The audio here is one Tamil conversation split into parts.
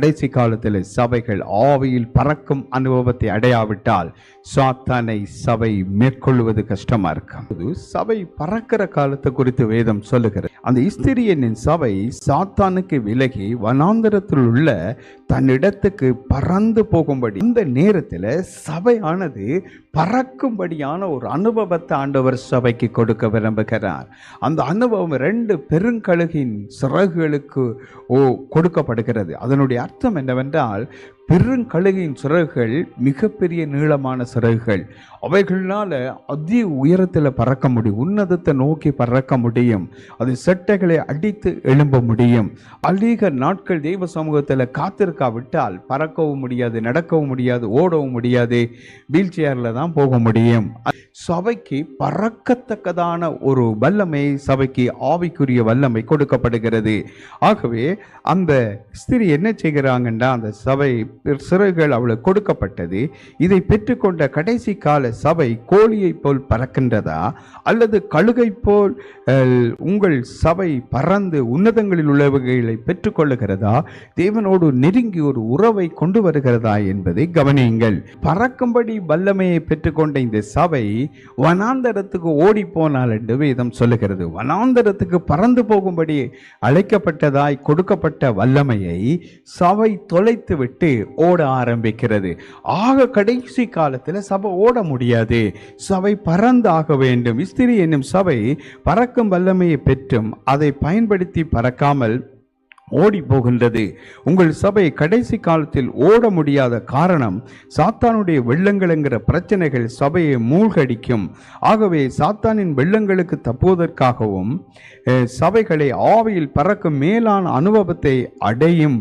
கடைசி காலத்தில் சபைகள் ஆவியில் பறக்கும் அனுபவத்தை அடையாவிட்டால் சாத்தானை சபை மேற்கொள்வது கஷ்டமா இருக்கும் சபை பறக்கிற காலத்தை குறித்து வேதம் சொல்லுகிறது. அந்த இஸ்திரியனின் சபை சாத்தானுக்கு விலகி வனாந்தரத்தில் உள்ள தன்னிடத்துக்கு பறந்து போகும்படி இந்த நேரத்தில் சபையானது பறக்கும்படியான ஒரு அனுபவத்தை ஆண்டவர் சபைக்கு கொடுக்க விரும்புகிறார். அந்த அனுபவம் ரெண்டு பெருங்கழுகின் சிறகுகளுக்கு ஓ கொடுக்கப்படுகிறது. அதனுடைய ശക്തമെന്നവന്റെ ആൾ பெருங்கழுகின் சிறகுகள் மிகப்பெரிய நீளமான சிறகுகள். அவைகளால் அதி உயரத்தில் பறக்க முடியும். உன்னதத்தை நோக்கி பறக்க முடியும். அது செட்டைகளை அடித்து எழும்ப முடியும். அநேக நாட்கள் தெய்வ சமூகத்தில் காத்திருக்காவிட்டால் பறக்கவும் முடியாது நடக்கவும் முடியாது ஓடவும் முடியாது. வீல் சேரில் தான் போக முடியும். சபைக்கு பறக்கத்தக்கதான ஒரு வல்லமை சபைக்கு ஆவிக்குரிய வல்லமை கொடுக்கப்படுகிறது. ஆகவே அந்த ஸ்திரீ என்ன செய்கிறாங்கன்னா அந்த சபை சிறகுகள் அவளுக்கு கொடுக்கப்பட்டது. இதை பெற்றுக்கொண்ட கடைசி கால சபை கோழியைப் போல் பறக்கின்றதா? அல்லது கழுகை போல் உங்கள் சபை பறந்து உன்னதங்களில் உள்ளவைகளை பெற்றுக்கொள்ளுகிறதா? தேவனோடு நெருங்கி ஒரு உறவை கொண்டு வருகிறதா என்பதை கவனியுங்கள். பறக்கும்படி வல்லமையை பெற்றுக்கொண்ட இந்த சபை வனாந்தரத்துக்கு ஓடி போனால் என்று வேதம் சொல்லுகிறது. வனாந்தரத்துக்கு பறந்து போகும்படி அழைக்கப்பட்டதாய் கொடுக்கப்பட்ட வல்லமையை சபை தொலைத்து விட்டு ஓட ஆரம்பிக்கிறது. ஆக கடைசி காலத்தில் சபை ஓட முடியாது. சபை பறந்தாக வேண்டும். இஸ்திரி என்னும் சபை பறக்கும் வல்லமையை பெற்றும் அதை பயன்படுத்தி பறக்காமல் ஓடி போகின்றது உங்கள் சபை கடைசி காலத்தில் ஓட முடியாத காரணம் சாத்தானுடைய வெள்ளங்கள் என்கிற பிரச்சனைகள் சபையை மூழ்கடிக்கும். ஆகவே சாத்தானின் வெள்ளங்களுக்கு தப்புவதற்காகவும் சபைகளை ஆவியில் பறக்கும் மேலான அனுபவத்தை அடையும்.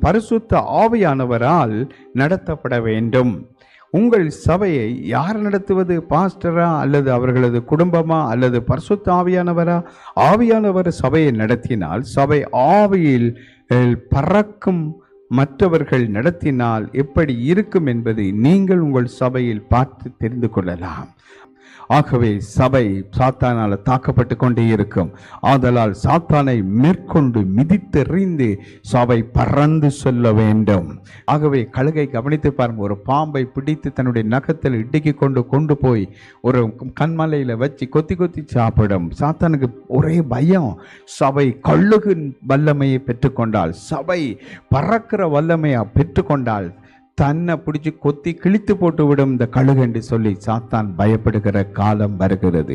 பரிசுத்த ஆவியானவரால் நடத்தப்பட வேண்டும். உங்கள் சபையை யார் நடத்துவது? பாஸ்டரா அல்லது அவர்களது குடும்பமா? அல்லது பரிசுத்த ஆவியானவரா? ஆவியானவர் சபையை நடத்தினால் சபை ஆவியில் பறக்கும் மற்றவர்கள் நடத்தினால் எப்படி இருக்கும் என்பதை நீங்கள் உங்கள் சபையில் பார்த்து தெரிந்து கொள்ளலாம். ஆகவே சபை சாத்தானால் தாக்கப்பட்டு கொண்டே இருக்கும். ஆதலால் சாத்தானை மேற்கொண்டு மிதித்தெறிந்து சபை பறந்து சொல்ல வேண்டும். ஆகவே கழுகை கவனித்து பாருங்க ஒரு பாம்பை பிடித்து தன்னுடைய நகத்தில் இடுக்கி கொண்டு கொண்டு போய் ஒரு கண்மலையில் வச்சு கொத்தி கொத்தி சாப்பிடும். சாத்தானுக்கு ஒரே பயம் சபை கழுகு வல்லமையை பெற்றுக்கொண்டால் சபை பறக்கிற வல்லமையை பெற்றுக்கொண்டால் தன்னை பிடிச்சி கொத்தி கிழித்து போட்டு விடும் இந்த கழுகு என்று சொல்லி சாத்தான் பயப்படுகிற காலம் வருகிறது.